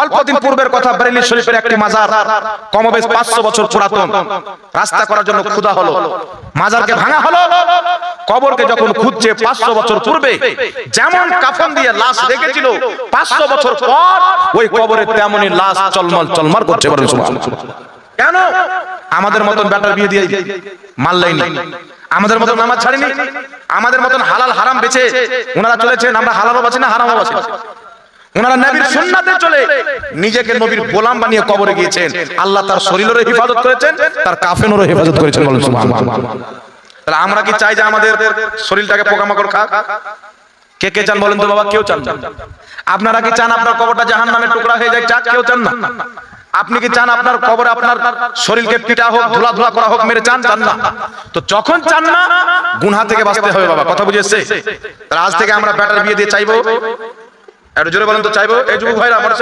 অল্প পূর্বের কথা বেরেলি শরীফের একটি মাজার, কমবেশ পাঁচশো বছর পুরাতন। রাস্তা করার জন্য ক্ষুদা হলো। মাজারকে ভাঙা হলো। কবরকে যখন খুঁজছে পাঁচশো বছর পূর্বে, যেমন কাফন দিয়ে লাশ রেখেছিল, পাঁচশো বছর পর ওই তেমনই লাশ চলমল করছে কেন? আমাদের মতন ব্যাটার বিয়ে দিয়ে আমাদের মতন নামাজ ছাড়িনি। আমাদের মতন হালাল হারাম বেচে, ওনারা চলেছেন, আমরা হালালও বাঁচি না হারামও বাঁচি। গোলাম বানিয়ে কবরে গিয়েছেন। আল্লাহ তার শরীরেরও হেফাজত করেছেন, তার কাফেনেরও হেফাজত করেছেন আমরা কি চাই যে আমাদের শরীরটাকে পোকামাকড় খাক? কে কে চান বলেন তো বাবা, কেউ চান আপনারা কি চান আপনার কবরটা জাহান নামের টুকরা হয়ে যায় চান কেউ চান না। আপনি কি চান আপনার কবরে আপনার শরীরকে পিটা হোক ধুলা ধুলা করা হোক, মেরে চান? চান না। তো যখন চান না, গুনহা থেকে বাঁচতে হবে বাবা, কথা বুঝেছে আজ থেকে আমরা ব্যাটার বিয়ে দিয়ে চাইব। একটু জোরে বলেন তো চাইব? এই যুবক ভাইরা আমার